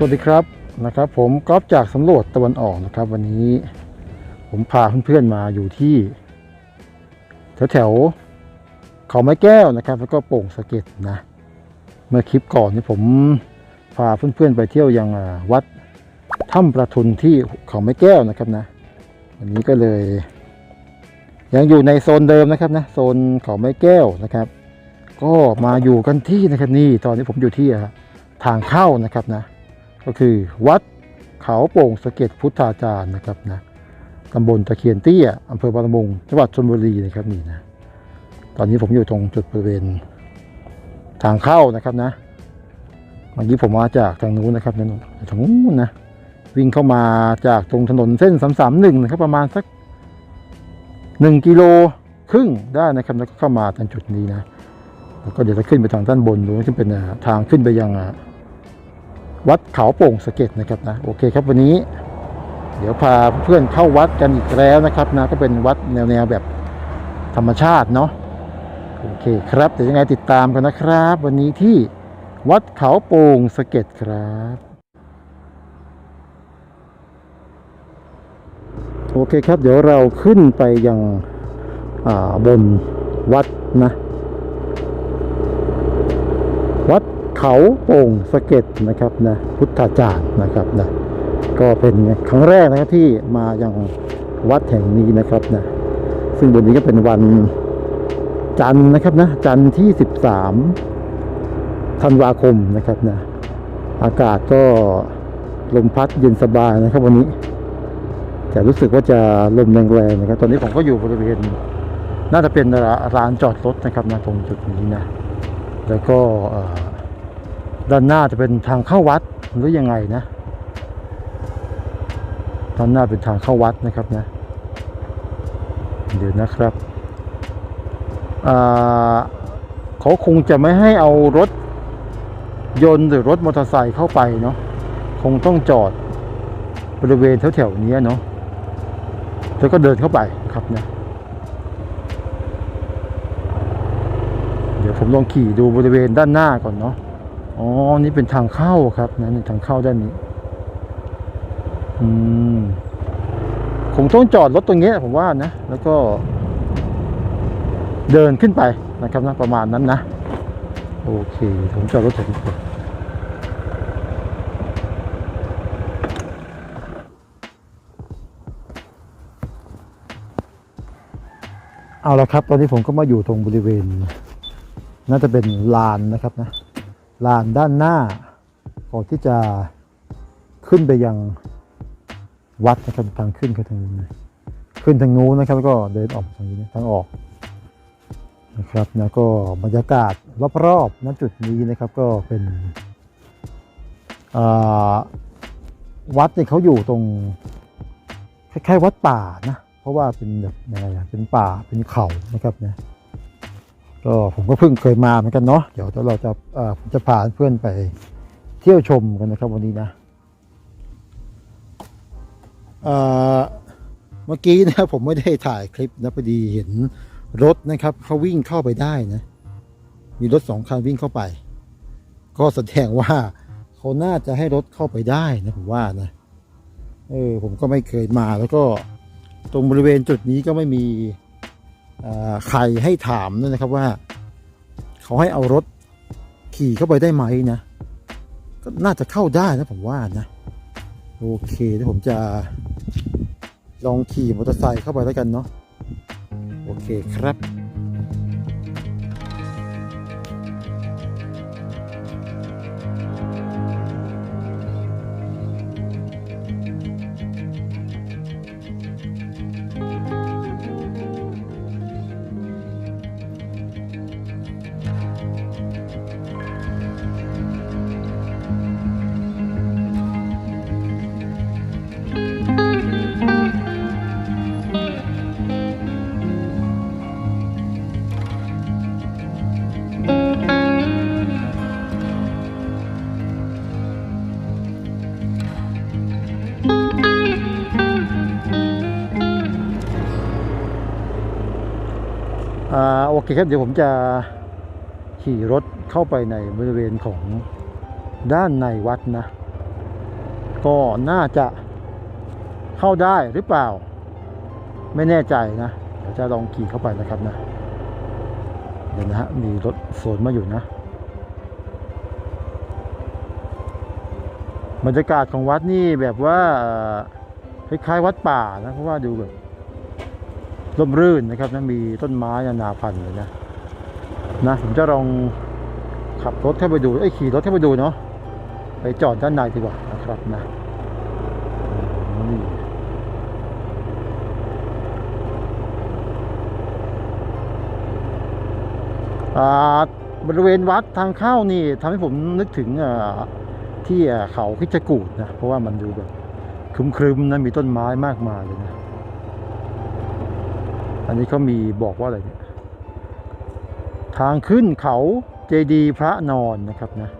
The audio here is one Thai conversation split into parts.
สวัสดีครับนะครับ ผมก๊อฟจากสำรวจตะวันออกนะครับ วันนี้ผมพาเพื่อนๆมาอยู่ที่แถวๆเขาไม้แก้วนะครับ แล้วก็โป่งสะเก็ดนะ เมื่อคลิปก่อนนี่ผมพาเพื่อนๆไปเที่ยวยังวัดถ้ำประทุนที่เขาไม้แก้วนะครับนะ วันนี้ก็เลย ยังอยู่ในโซนเดิมนะครับนะโซนเขาไม้แก้วนะครับ ก็มาอยู่กันที่นะครับนี่ตอนนี้ผมอยู่ที่ทางเข้านะครับนะ ก็คือวัดเขาโป่งสะเก็ดพุทธาจารย์นะครับนะตำบลตะเคียนเตี้ยอำเภอบางละมุงจังหวัดชลบุรีนะครับนี่นะตอนนี้ผมอยู่ตรงจุดบริเวณทางเข้านะครับนะเมื่อกี้ผมมาจากทางนู้นนะครับนั่นทางนู้นนะวิ่งเข้ามาจากตรงถนนเส้นสามสามหนึ่งนะครับประมาณสักหนึ่งกิโลครึ่งได้นะครับแล้วก็เข้ามาทางจุดนี้นะแล้วก็เดี๋ยวจะขึ้นไปทางด้านบนดูซึ่งเป็นทางขึ้นไปยังอ วัดเขาโป่งสะเก็ดนะครับนะโอเคครับวันนี้ เดี๋ยวพาเพื่อนเข้าวัดกันอีกแล้วนะครับนะก็เป็นวัดแนวแนวแบบธรรมชาติเนาะโอเคครับเดี๋ยวยังไงติดตามกันนะครับ วันนี้ที่วัดเขาโป่งสะเก็ดครับโอเคครับเดี๋ยวเราขึ้นไปยังอ่าบนวัดนะ วัด เขาโป่งสะเก็ดนะครับนะพุทธาจารย์นะครับนะก็เป็นครั้งแรกนะครับที่มายังวัดแห่งนี้นะครับนะซึ่งวันนี้ก็เป็นวันจันทร์นะครับนะจันทร์ที่ 13ธันวาคมนะครับนะอากาศก็ลมพัดเย็นสบายนะครับวันนี้ แต่รู้สึกว่าจะลมแรงๆนะครับ ตอนนี้ผมก็อยู่บริเวณ น่าจะเป็นร้านจอดรถนะครับนะตรงจุดนี้นะแล้วก็ ด้านหน้าจะเป็นทางเข้าวัดหรือยังไงนะด้านหน้าเป็นทางเข้าวัดนะครับนะ เดี๋ยวนะครับอ่าเขาคงจะไม่ให้เอารถยนต์หรือรถมอเตอร์ไซค์เข้าไปเนาะคงต้องจอดบริเวณแถวๆนี้เนาะแล้วก็เดินเข้าไปครับนะเดี๋ยวผมลองขี่ดูบริเวณด้านหน้าก่อนเนาะ อ๋อ นี่เป็นทางเข้าครับนะนี่ทางเข้าด้านนี้ อืมคงต้องจอดรถตรงเนี้ยผมว่านะ แล้วก็ เดินขึ้นไปนะครับนะประมาณนั้นนะ โอเค ผมจอดรถแถวนี้ก่อนเอาละครับ ตอนนี้ผมก็มาอยู่ตรงบริเวณ น่าจะเป็นลานนะครับนะ ลานด้านหน้าก่อนที่จะขึ้นไปยังวัดนะครับทางขึ้นคือทางนี้นะขึ้นทางนู้นนะครับแล้วก็เดินออกทางนี้ทางออกนะครับแล้วก็บรรยากาศรอบๆณจุดนี้นะครับก็เป็นวัดเนี่ยเขาอยู่ตรงคล้ายๆวัดป่านะ เพราะว่าเป็นแบบยังไงเป็นป่าเป็นเขานะครับนะ ก็ผมก็เพิ่งเคยมาเหมือนกันเนาะเดี๋ยวเราจะผมจะพาเพื่อนไปเที่ยวชมกันนะครับวันนี้นะเมื่อกี้นะผมไม่ได้ถ่ายคลิปนะพอดีเห็นรถนะครับเขาวิ่งเข้าไปได้นะ มีรถสองคันวิ่งเข้าไป ก็แสดงว่าเขาน่าจะให้รถเข้าไปได้นะผมว่านะเออผมก็ไม่เคยมาแล้วก็ตรงบริเวณจุดนี้ก็ไม่มี ใครให้ถามด้วยนะครับว่า เขาให้เอารถขี่เข้าไปได้ไหมนะ ก็น่าจะเข้าได้นะผมว่านะ โอเคเดี๋ยวผมจะลองขี่มอเตอร์ไซค์เข้าไปแล้วกันเนาะโอเคครับ อ่าโอเคครับเดี๋ยวผมจะขี่รถเข้าไปในบริเวณของด้านในวัดนะ ก็น่าจะเข้าได้หรือเปล่า ไม่แน่ใจนะเดี๋ยวจะลองขี่เข้าไปนะครับนะ เดี๋ยวนะฮะมีรถสวนมาอยู่นะบรรยากาศของวัดนี่แบบว่าคล้ายๆวัดป่านะเพราะว่าดูแบบ ร่มรื่นนะครับนะมีต้นไม้นานาพันธุ์เลยนะนะผมจะลองขับรถเข้าไปดูเอ้ขี่รถเข้าไปดูเนาะไปจอดด้านในดีกว่านะครับนะนี่บริเวณวัดทางเข้านี่ทำให้ผมนึกถึงที่เขาพิจกูดนะเพราะว่ามันดูแบบครึมๆนะมีต้นไม้มากมายเลยนะ อันนี้เขามีบอกว่าอะไรเนี่ยทางขึ้นเขาเจดีพระนอนนะครับนะ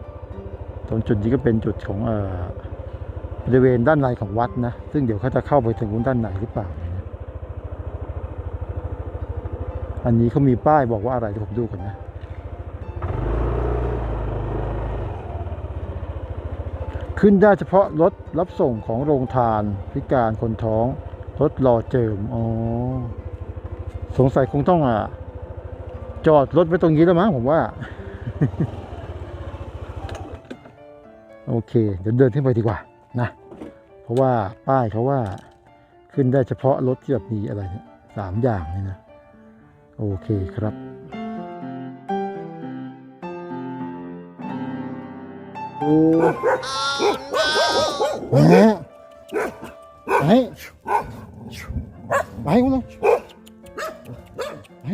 ตรงจุดนี้ก็เป็นจุดของเอ่อบริเวณด้านในของวัดนะ ซึ่งเดี๋ยวเขาจะเข้าไปถึงด้านในหรือเปล่า อันนี้เขามีป้ายบอกว่าอะไรเดี๋ยวผมดูก่อนนะขึ้นได้เฉพาะรถรับส่งของโรงทาน พิการคนท้อง รถรอเจิม อ๋อ สงสัยคงต้องอะจอดรถไว้ตรงนี้แล้วมั้งผมว่า โอเค เดี๋ยวเดินขึ้นไปดีกว่านะ เพราะว่าป้ายเขาว่าขึ้นได้เฉพาะรถที่แบบมีอะไรเนี่ยสามอย่างนี่นะ โอเคครับโอ้ไปไหนอะไปกูเลยไปไป ส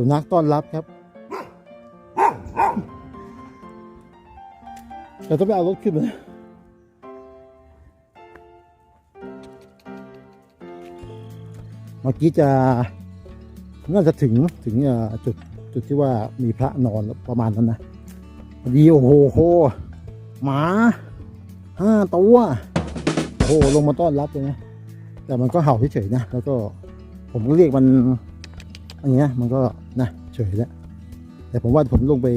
ุนัขต้อนรับครับแต่ต้องไปเอารถขึ้นมาเมื่อกี้จะน่าจะถึงถึงจุดจุดที่ว่ามีพระนอนประมาณนั้นนะดีโอ้โหโหหมาห้าตัว โอ้โหลงมาต้อนรับเลยนะแต่มันก็เห่าเฉยๆนะแล้วก็ผมก็เรียกมันอย่างเงี้ยมันก็นะเฉยแล้วแต่ผมว่าผมลงไป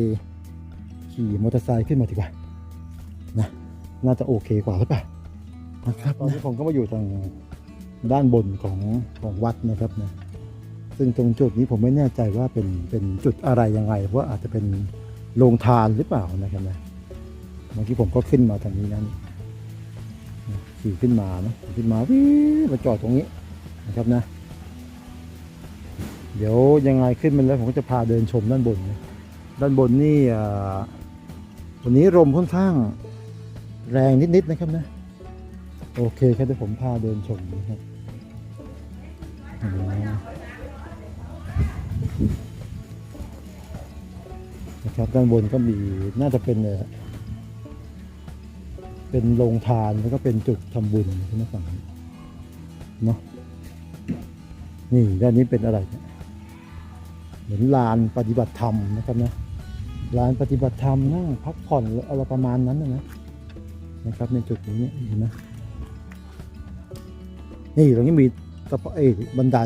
ขี่มอเตอร์ไซค์ขึ้นมาดีกว่านะน่าจะโอเคกว่าหรือเปล่านะครับตอนนี้ผมก็มาอยู่ทางด้านบนของของวัดนะครับนะซึ่งตรงจุดนี้ผมไม่แน่ใจว่าเป็นเป็นจุดอะไรยังไง เพราะอาจจะเป็นโรงทานหรือเปล่านะครับนะเมื่อกี้ผมก็ขึ้นมาทางนี้นั้น ขี่ขึ้นมานะขี่ขึ้นมาวิวมาจอดตรงนี้นะครับนะ เดี๋ยวยังไงขึ้นมาแล้วผมก็จะพาเดินชมด้านบนนะด้านบนนี่วันนี้ลมค่อนข้างแรงนิดๆนะครับนะ โอเคครับเดี๋ยวผมพาเดินชมนะครับนะครับด้านบนก็มีน่าจะเป็น เป็นโรงทานแล้วก็เป็นจุดทำบุญใช่ไหมฝั่งนี้เนาะนี่ด้านนี้เป็นอะไรเนี่ยเหมือนลานปฏิบัติธรรมนะครับนะลานปฏิบัติธรรมนั่งพักผ่อนอะไรประมาณนั้นนะนะครับในจุดนี้เนี่ยเห็นไหมนี่ตรงนี้มีตะปเอยบันได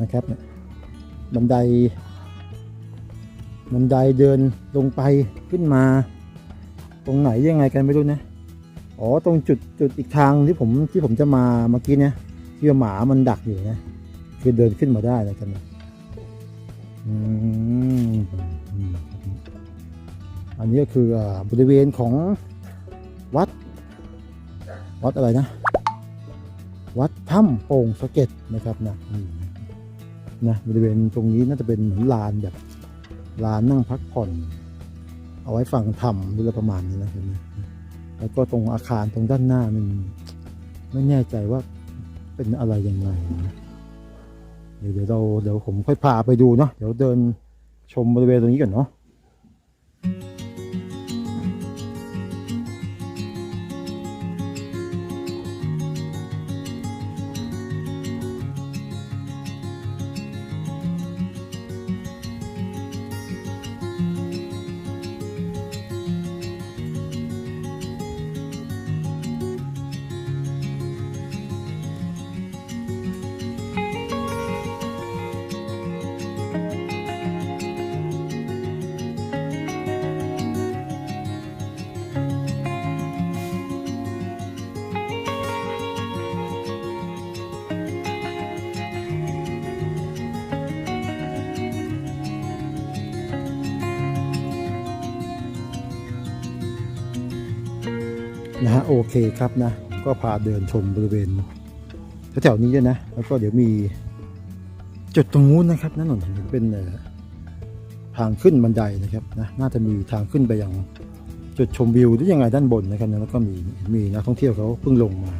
นะครับเนี่ยบันไดบันไดเดินลงไปขึ้นมา ตรงไหนยังไงกันไม่รู้นะอ๋อตรงจุดจุดอีกทางที่ผมที่ผมจะมาเมื่อกี้เนี่ยที่หมามันดักอยู่นะคือเดินขึ้นมาได้แล้วกันนะอืมอืมอันนี้ก็คือบริเวณของวัด วัดอะไรนะ วัดถ้ำโป่งสะเก็ดนะครับนะนะบริเวณตรงนี้น่าจะเป็นเหมือนลานแบบลานนั่งพักผ่อน เอาไว้ฟังธรรมหรือประมาณนี้นะเห็นไหมแล้วก็ตรงอาคารตรงด้านหน้ามันไม่แน่ใจว่าเป็นอะไรยังไงนะเดี๋ยวเดี๋ยวเราเดี๋ยวผมค่อยพาไปดูเนาะเดี๋ยวเดินชมบริเวณตรงนี้ก่อนเนาะ ฮะโอเคครับนะ ก็พาเดินชมบริเวณแถวๆนี้ด้วยนะ แล้วก็เดี๋ยวมีจุดตรงนู้นนะครับนั่นนนเป็นเอ่อทางขึ้นบันไดนะครับนะน่าจะมีทางขึ้นไปยังจุดชมวิวหรือยังไงด้านบนนะครับนะแล้วก็มีมีนักท่องเที่ยวเขาเพิ่งลงมา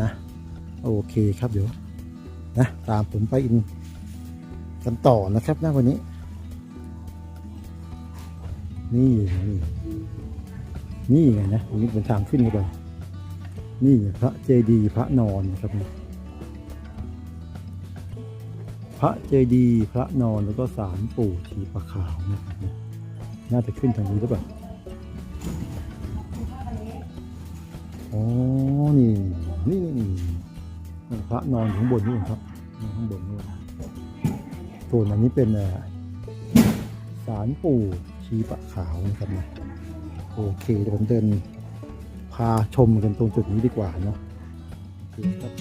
นะโอเคครับเดี๋ยวนะตามผมไปอินกันต่อนะครับนะวันนี้ นี่นี่ นี่ไงนะตรงนี้เป็นทางขึ้นเข้าไปนี่พระเจดีย์พระนอนนะครับ พระเจดีย์พระนอนแล้วก็ศาลปู่ชีปะขาวนะครับนี่น่าจะขึ้นทางนี้หรือเปล่าอ๋อนี่นี่นี่นี่พระนอนอยู่ข้างบนนี่เองครับข้างบนนี่ส่วนอันนี้เป็นเอ่อศาลปู่ชีปะขาวนะครับนะ โอเคเดี๋ยวผมเดินพาชมกันตรงจุดนี้ดีกว่าเนาะครับ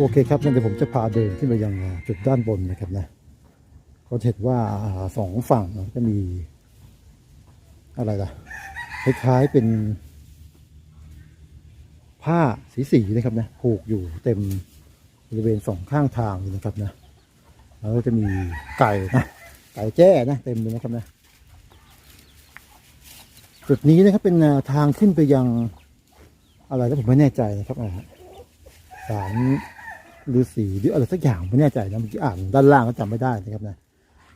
โอเคครับงั้นเดี๋ยวผมจะพาเดินขึ้นไปยังจุดด้านบนนะครับนะก็เห็นว่าสองฝั่งเนอะก็มี อะไรล่ะคล้ายๆเป็น ผ้าสีสีๆนะครับนะผูกอยู่เต็มบริเวณสองข้างทางเลยนะครับนะแล้วก็จะมีไก่นะไก่แจ้นะ เต็มเลยนะครับนะจุดนี้นะครับเป็นทางขึ้นไปยังอะไรก็ผมไม่แน่ใจนะครับอ่าศาล ฤาษีหรืออะไรสักอย่างไม่แน่ใจนะเมื่อกี้อ่านด้านล่างก็จำไม่ได้นะครับนะ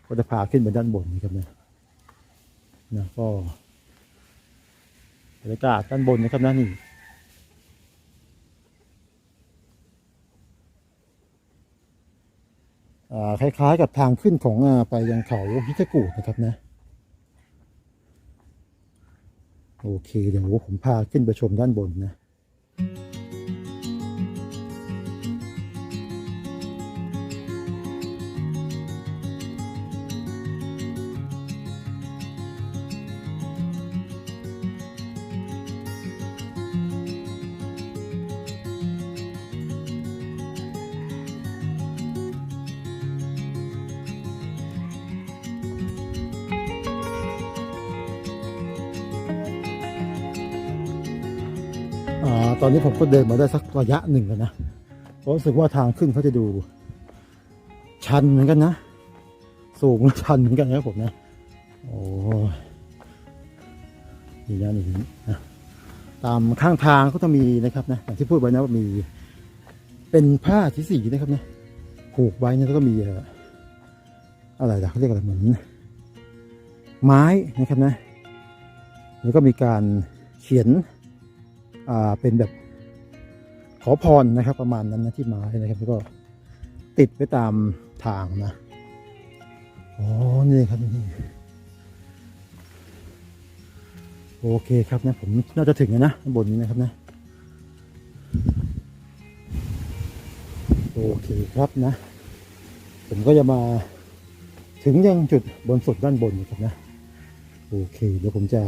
ก็จะพาขึ้นไปด้านบนนะครับนะนะก็บรรยากาศด้านบนนะครับนะนี่อ่าคล้ายๆกับทางขึ้นของอไปยังเขาฮิตากุนะครับนะ โอเค เดี๋ยวผมพาขึ้นไปชมด้านบนนะ นนี้ผมก็เดินมาได้สักระยะหนึ่งแล้วนะเพราะรู้สึกว่าทางขึ้นเขาจะดู ชันเหมือนกันนะ สูงและชันเหมือนกันนะผมนะ โอ้ยนี่นะนี่นะตามข้างทางก็จะมีนะครับนะอย่างที่พูดไว้นะว่ามี เป็นผ้าสีสีนะครับนะผูกไว้นะแล้วก็มีอะไรล่ะเขาเรียกอะไรเหมือนไม้นะครับนะ แล้วก็มีการเขียน อ่า เป็นแบบ ขอพรนะครับ ประมาณนั้นนะที่ไม้นะครับแล้วก็ติดไว้ตามทางนะอ๋อนี่ครับนี่โอเคครับนะผมน่าจะถึงแล้วนะบนนี้นะครับนะโอเคครับนะ ผมก็จะมาถึงยังจุดบนสุดด้านบนนะครับนะ โอเค เดี๋ยวผมจะ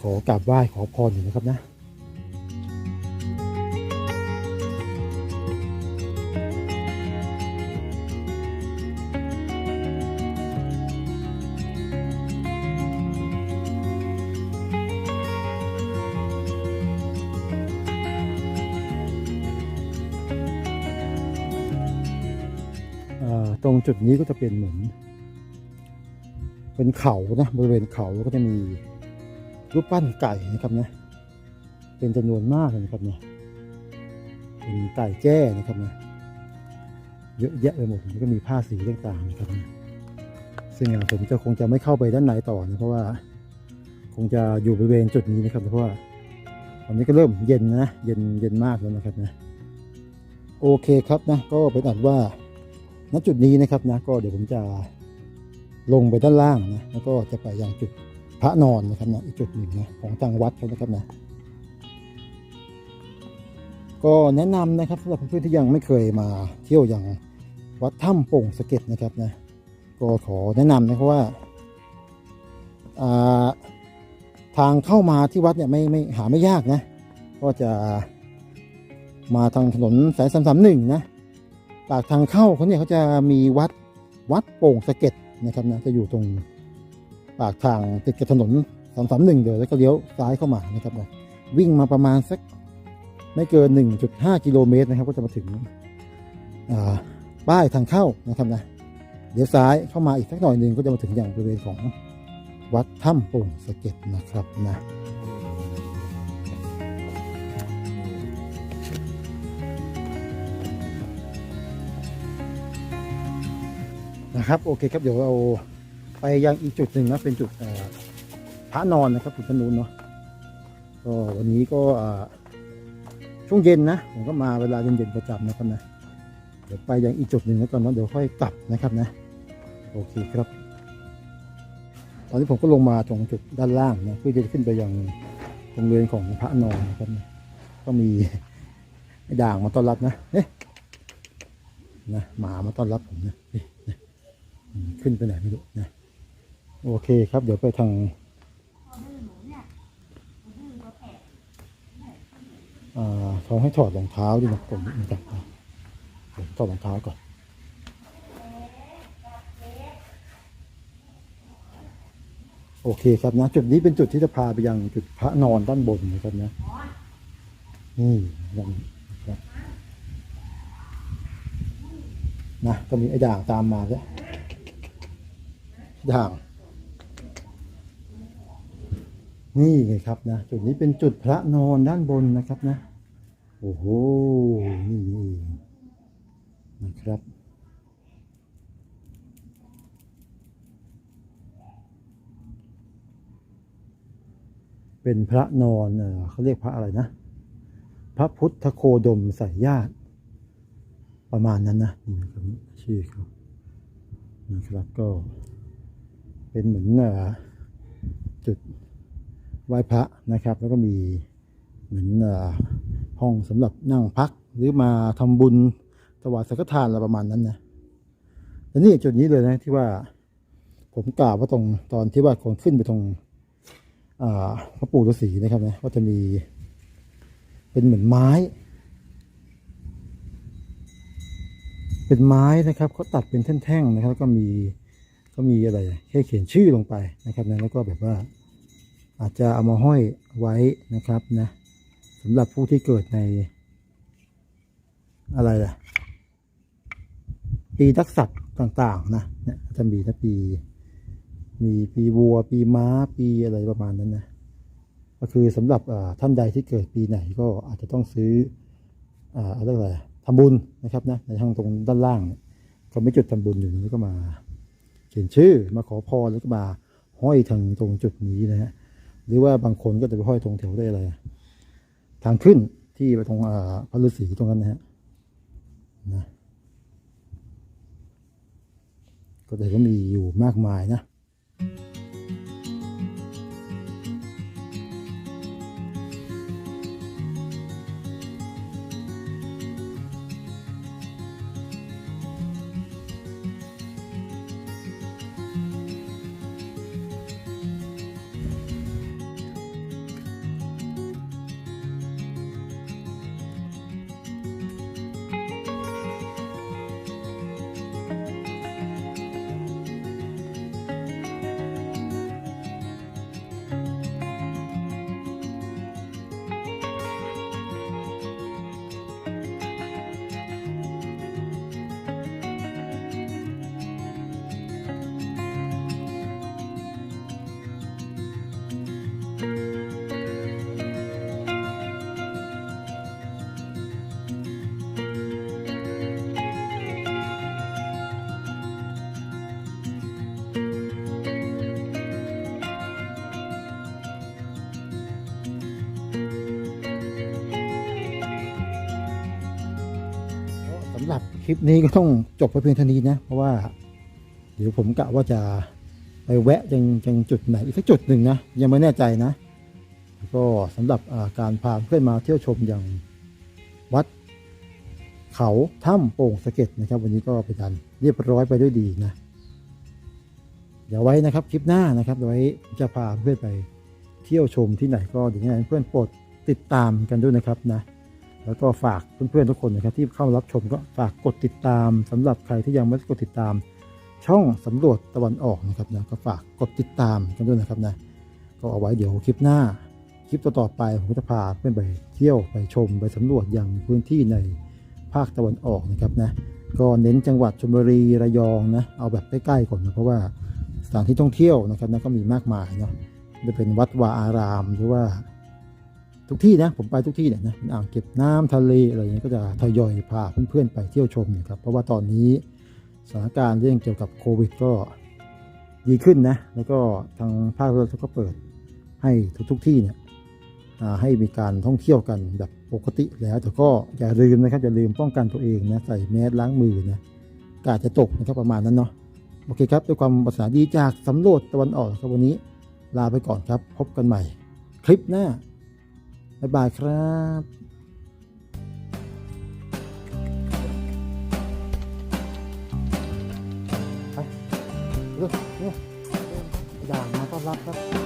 ขอกราบไหว้ขอพรอยู่นะครับนะ จุดนี้ก็จะเป็นเหมือน เป็นเขานะบริเวณเขาก็จะมีรูปปั้นไก่นะครับนะเป็นจำนวนมากเลยนะครับเนี่ยเป็นไก่แจ้นะครับนะเยอะแยะไปหมดแล้วก็มีผ้าสีต่างๆนะครับนะซึ่งผมจะคงจะไม่เข้าไปด้านในต่อนะเพราะว่าคงจะอยู่บริเวณจุดนี้นะครับเพราะว่าตอนนี้ก็เริ่มเย็นนะเย็นเย็นมากแล้วนะครับนะโอเคครับนะก็เป็นอันว่า ณจุดนี้นะครับนะก็เดี๋ยวผมจะลงไปด้านล่างนะแล้วก็จะไปยังจุดพระนอนนะครับนะอีกจุดหนึ่งนะของทางวัดนะครับนะก็แนะนำนะครับสำหรับเพื่อนที่ยังไม่เคยมาเที่ยวอย่างวัดถ้ำโป่งสะเก็ดนะครับนะก็ขอแนะนำนะครับว่าอ่าทางเข้ามาที่วัดเนี่ยไม่ไม่หาไม่ยากนะ ก็จะมาทางถนนสายสามสามหนึ่งนะ ปากทางเข้าเขาเนี่ยเขาจะมีวัดวัดโป่งสะเก็ดนะครับนะจะอยู่ตรงปากทางติดกับถนนสามสามหนึ่งเดี๋ยวแล้วก็เลี้ยวซ้ายเข้ามานะครับนะวิ่งมาประมาณสักไม่เกิน 1.5 กิโลเมตรนะครับ ก็จะมาถึงป้ายทางเข้านะครับนะเดี๋ยวซ้ายเข้ามาอีกสักหน่อยหนึ่งก็จะมาถึงอย่างบริเวณของวัดถ้ำโป่งสะเก็ดนะครับนะ นะครับโอเคครับเดี๋ยวเราไปยังอีกจุดหนึ่งนะเป็นจุดพระนอนนะครับจุดพระนูนเนาะก็วันนี้ก็ช่วงเย็นนะผมก็มาเวลาเย็นๆประจำนะครับนะเดี๋ยวไปยังอีกจุดหนึ่งแล้วก่อนเนาะเดี๋ยวค่อยกลับนะครับนะโอเคครับ ตอนนี้ผมก็ลงมาตรงจุดด้านล่างนะเพื่อจะขึ้นไปยังโรงเรือนของพระนอนนะครับนะก็มีด่างมาต้อนรับนะเอ๊ะนะหมามาต้อนรับผมนะเนะอืม ขึ้นไปไหนไม่รู้นะโอเคครับ เดี๋ยวไปทางอ่าเขาให้ถอดรองเท้าดินะผมนี่จับผมถอดรองเท้าก่อนโอเคครับนะ จุดนี้เป็นจุดที่จะพาไปยังจุดพระนอนด้านบนนะครับนะนี่ยังนะครับนะก็มีไอ้ด่างตามมาแล้ วด่าง นี่ไงครับนะ จุดนี้เป็นจุดพระนอนด้านบนนะครับนะ โอ้โห นี่นะครับเป็นพระนอนเขาเรียกพระอะไรนะ พระพุทธโคดมใส่ญาติ ประมาณนั้นนะนี่นะครับชื่อเขานะครับก็ เป็นเหมือนจุดไหว้พระนะครับ แล้วก็มีเหมือนอห้องสำหรับนั่งพักหรือมาทำบุญถวายสังฆทานอะไรประมาณนั้นนะและนี่จุดนี้เลยนะที่ว่าผมกล่าวว่าตรงตอนที่ว่าคนขึ้นไปตรงพระปู่ฤาษีนะครับนะก็จะมีเป็นเหมือนไม้ เป็นไม้นะครับเขาตัดเป็นแท่งๆนะครับแล้วก็มี ก็มีอะไรแค่เขียนชื่อลงไปนะครับนะแล้วก็แบบว่าอาจจะเอามาห้อยไว้นะครับนะสำหรับผู้ที่เกิดใน อะไรล่ะ ปีนักษัตว์ต่างๆนะเนี่ยจะมีนะปี มีปีวัว ปีม้า ปีอะไรประมาณนั้นนะก็คือสำหรับท่านใดที่เกิดปีไหนก็อาจจะต้องซื้ออะไรทำบุญนะครับนะในทางตรงด้านล่าง ก็ไม่จุดทำบุญอยู่นี้ก็มา เขียนชื่อมาขอพรแล้วก็มาห้อยทางตรงจุดนี้นะฮะหรือว่าบางคนก็จะไปห้อยตรงแถวได้อะไรทางขึ้นที่ไปตรงพระฤาษีตรงนั้นนะฮะนะก็จะก็มีอยู่มากมายนะ ลิปนี้ก็ต้องจบไปเพียงเท่านี้นะ เพราะว่าเดี๋ยวผมกะว่าจะไปแวะยังยังจุดไหนอีกสักจุดหนึ่งนะ ยังไม่แน่ใจนะ ก็สำหรับการพาเพื่อนมาเที่ยวชมอย่างวัดเขาถ้ำโป่งสะเก็ดนะครับ วันนี้ก็เป็นการเรียบร้อยไปด้วยดีนะเดี๋ยวไว้นะครับคลิปหน้านะครับเดี๋ยวไว้จะพาเพื่อนไปเที่ยวชมที่ไหนก็เดี๋ยวยังไงเพื่อนโปรดติดตามกันด้วยนะครับนะ แล้วก็ฝากเพื่อนๆทุกคนนะครับที่เข้ารับชมก็ฝากกดติดตามสำหรับใครที่ยังไม่กดติดตาม ช่องสำรวจตะวันออกนะครับนะก็ฝากกดติดตามกันด้วยนะครับนะก็เอาไว้เดี๋ยวคลิปหน้าคลิปต่อๆไปผมจะพาเพื่อนไปเที่ยวไปชมไปสำรวจอย่างพื้นที่ในภาคตะวันออกนะครับนะก็เน้นจังหวัดชลบุรีระยองนะเอาแบบใกล้ๆก่อนนะเพราะว่าสถานที่ท่องเที่ยวนะครับนะก็มีมากมายเนาะจะเป็นวัดวาอารามหรือว่า ทุกที่นะผมไปทุกที่เนี่ยนะอ่างเก็บน้ำทะเลอะไรอย่างเงี้ยก็จะทยอยพาเพื่อนๆไปเที่ยวชมนะครับเพราะว่าตอนนี้สถานการณ์เรื่องเกี่ยวกับโควิดก็ดีขึ้นนะแล้วก็ทางภาครัฐก็เปิดให้ทุกๆที่เนี่ยให้มีการท่องเที่ยวกันแบบปกติแล้วแต่ก็อย่าลืมนะครับอย่าลืมป้องกันตัวเองนะใส่แมสล้างมือนะกาดจะตกนะครับประมาณนั้นเนาะโอเคครับด้วยความปรารถนาดีจากสำรวจตะวันออกครับวันนี้ลาไปก่อนครับ พบกันใหม่ คลิปหน้า บ๊ายบายครับไปเร็วเร็วด่างมาต้อนรับครับ